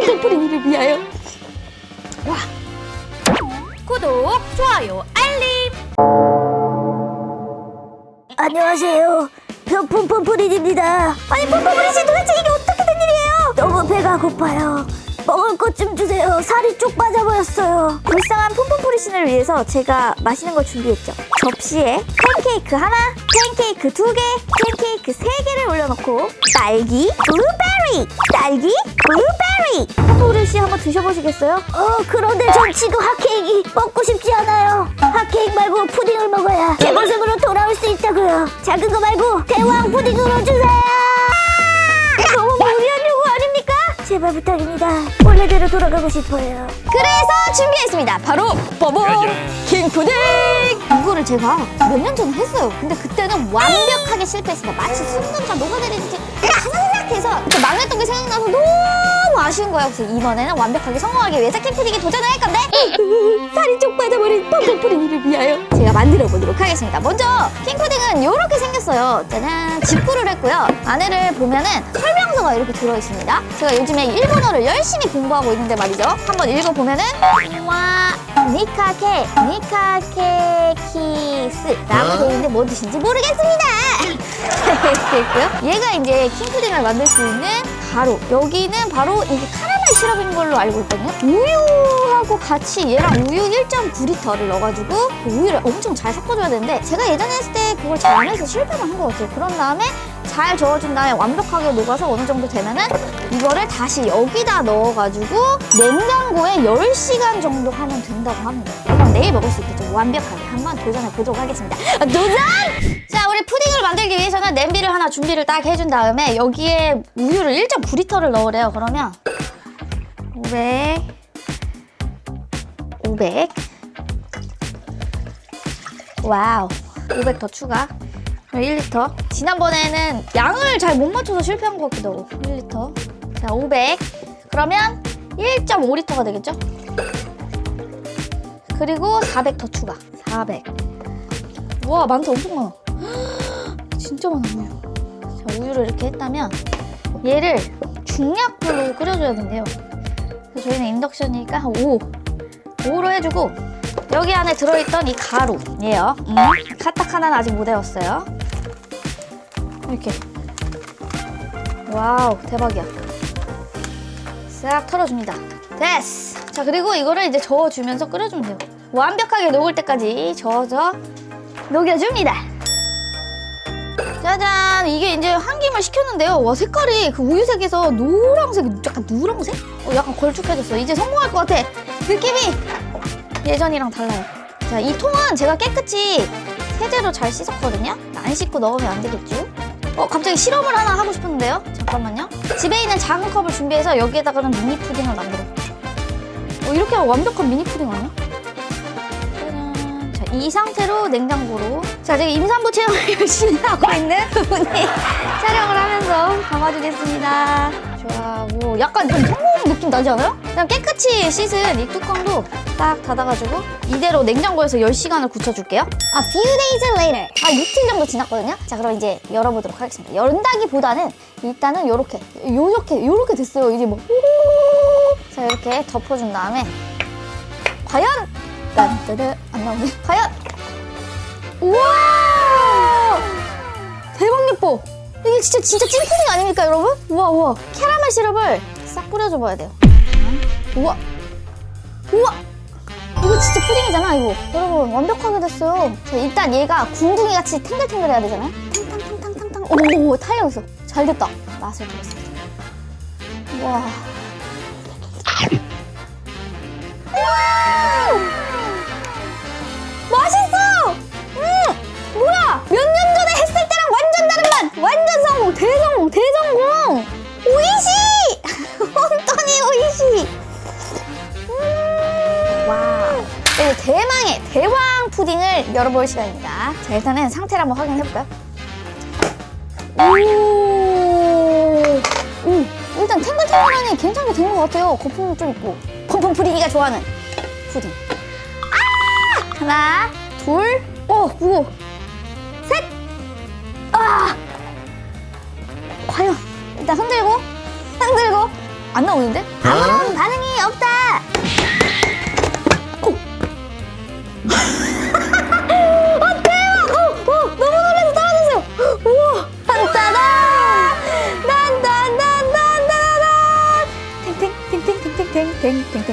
pompom프링이를 위하여. 와. 구독, 좋아요, 알림. 안녕하세요. pompom프린입니다. 아니 pompom프린 씨 도대체 이게 어떻게 된 일이에요? 너무 배가 고파요. 먹을 것 좀 주세요. 살이 쭉 빠져버렸어요. 불쌍한 폼폼프리신을 위해서 제가 맛있는 걸 준비했죠. 접시에 팬케이크 하나, 팬케이크 두 개, 팬케이크 세 개를 올려놓고 딸기, 블루베리, 딸기, 블루베리. 폼폼프리씨 한번 드셔보시겠어요? 어 그런데 전 지금 핫케이크 먹고 싶지 않아요. 핫케이크 말고 푸딩을 먹어야 제 모습으로 돌아올 수 있다고요. 작은 거 말고 대왕 푸딩으로 주세요. 너무 무리한 요구 아닙니까? 제발 부탁입니다. 원래대로 돌아가고 싶어요. 그래서 준비했습니다. 바로 버버 킹푸딩. 이거를 제가 몇 년 전에 했어요. 근데 그때는 완벽하게 실패했습니다. 마치 순간과 녹아내리듯이 하나 하나해서 망했던 게 생각나서 너무 아쉬운 거예요. 그래서 이번에는 완벽하게 성공하기 위해서 킹푸딩에 도전을 할 건데 살이 쪽 빠져버린 pompom프링이를 위하여 제가 만들어 보도록 하겠습니다. 먼저 킹푸딩은 이렇게 생겼어요. 짜잔 지푸를 했고요. 안에를 보면은 설명서가 이렇게 들어 있습니다. 제가 요즘에 일본어를 열심히 공부하고 있는데 말이죠. 한번 읽어보면은 와 니카케 니카케 키스라고 되어 있는데 뭔 뜻인지 모르겠습니다. 이렇게 있고요. 얘가 이제 킹푸딩을 만들 수 있는 가루. 여기는 바로 이게 카라멜 시럽인 걸로 알고 있거든요. 우유하고 같이 얘랑 우유 1.9리터를 넣어가지고 그 우유를 엄청 잘 섞어줘야 되는데 제가 예전에 했을 때 그걸 잘 안 해서 실패를 한것 같아요. 그런 다음에 잘 저어준 다음에 완벽하게 녹아서 어느 정도 되면은 이거를 다시 여기다 넣어가지고 냉장고에 10시간 정도 하면 된다고 합니다. 그럼 내일 먹을 수 있겠죠. 완벽하게 한번 도전해 보도록 하겠습니다. 아, 도전! 자, 우리 푸딩을 만들기 위해서는 냄비를 하나 준비를 딱 해준 다음에 여기에 우유를 1.9리터를 넣으래요. 그러면 500 500 와우. 500 더 추가. 그럼 1리터. 지난번에는 양을 잘 못 맞춰서 실패한 것 같기도 하고. 1리터. 자 500 그러면 1.5리터가 되겠죠? 그리고 400 더 추가. 400 우와 많다. 엄청 많아. 진짜 우유 자 우유를 이렇게 했다면 얘를 중약불로 끓여줘야 된대요 그래서 저희는 인덕션이니까 한 5. 5로 해주고 여기 안에 들어있던 이 가루예요. 음. 카타카나는 아직 못 외웠어요. 이렇게. 와우 대박이야. 싹 털어줍니다. 됐어. 자 그리고 이거를 이제 저어주면서 끓여주면 돼요. 완벽하게 녹을 때까지 저어서 녹여줍니다. 짜잔 이게 이제 한 김을 식혔는데요 와 색깔이 그 우유색에서 노란색 약간 누렁색? 어, 약간 걸쭉해졌어 이제 성공할 것 같아 느낌이 예전이랑 달라요 자 이 통은 제가 깨끗이 세제로 잘 씻었거든요 안 씻고 넣으면 안 되겠죠 어 갑자기 실험을 하나 하고 싶었는데요 잠깐만요 집에 있는 작은 컵을 준비해서 여기에다가는 미니 푸딩을 만들어 어 이렇게 하면 완벽한 미니 푸딩 아니야? 짜잔. 자, 이 상태로 냉장고로. 자, 지금 임산부 체험을 열심히 하고 있는 분이 촬영을 하면서 담아주겠습니다. 좋아, 뭐 약간 좀 성공 느낌 나지 않아요? 그냥 깨끗이 씻은 이 뚜껑도 딱 닫아가지고 이대로 냉장고에서 10시간을 굳혀줄게요. 아, few days later. 아, 이틀 정도 지났거든요. 자, 그럼 이제 열어보도록 하겠습니다. 열다기보다는 일단은 요렇게, 요렇게, 요렇게 됐어요. 이제 뭐. 자, 이렇게 덮어준 다음에 과연 딴따르 안 나오네. 과연 우와 대박 예뻐. 이게 진짜 진짜 찐푸딩 아닙니까 여러분? 우와 우와 캐러멜 시럽을 싹 뿌려줘 봐야 돼요. 우와 우와 이거 진짜 푸딩이잖아 이거 여러분 완벽하게 됐어요. 자, 일단 얘가 궁둥이 같이 탱글탱글 해야 되잖아요. 탕탕탕탕탕탕 오오 탄력 있어. 잘 됐다. 맛을 보겠습니다. 와. 대망의 대왕 푸딩을 열어볼 시간입니다. 자, 일단은 상태를 한번 확인해볼까요? 오! 오! 일단 탱글탱글하니 괜찮게 된 것 같아요. 거품도 좀 있고. pompom프리기가 좋아하는 푸딩. 하나, 둘, 오, 무거워. 셋! 아! 과연, 일단 흔들고, 흔들고, 안 나오는데? 아무런 반응이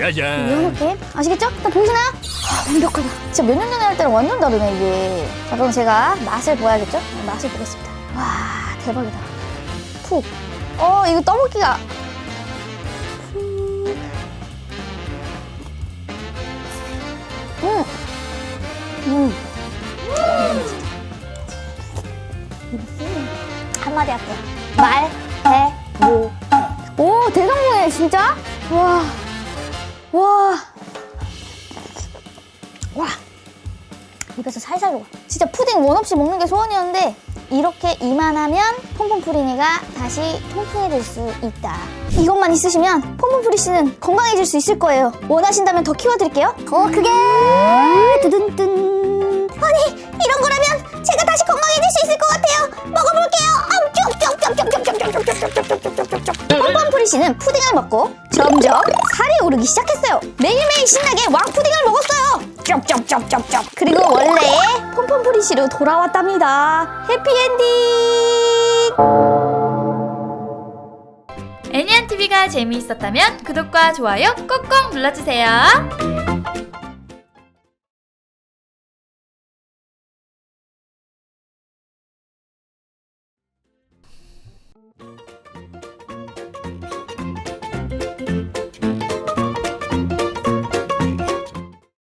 요 짜잔. 느낌? 아시겠죠? 다 보이시나요? 아, 완벽하다. 진짜 몇 년 전에 할 때랑 완전 다르네 이게. 자 그럼 제가 맛을 보야겠죠? 네, 맛을 보겠습니다. 와 대박이다. 푹. 어 이거 떠먹기가. 푹. 음. 음. 한마디 할게요. 말, 해, 모. 오, 대성공이에요, 진짜? 와. 와. 와. 입에서 살살 녹아. 진짜 푸딩 원 없이 먹는 게 소원이었는데, 이렇게 이만하면 퐁퐁프리니가 다시 통통해질 수 있다. 이것만 있으시면 퐁퐁프리 씨는 건강해질 수 있을 거예요. 원하신다면 더 키워드릴게요. 어, 그게. 두둔둔. 아니, 이런 거라면 제가 다시 건강해질 수 있을 것 같아요. 먹어볼게요. pompom프리 씨는 푸딩을 먹고 점점 살이 오르기 시작했어요. 매일매일 신나게 왕푸딩을 먹었어요. 쩝쩝쩝쩝쩝. 그리고 원래의 씨로 돌아왔답니다. 해피엔딩. 애니안 TV가 재미있었다면 구독과 좋아요 꼭꼭 눌러주세요.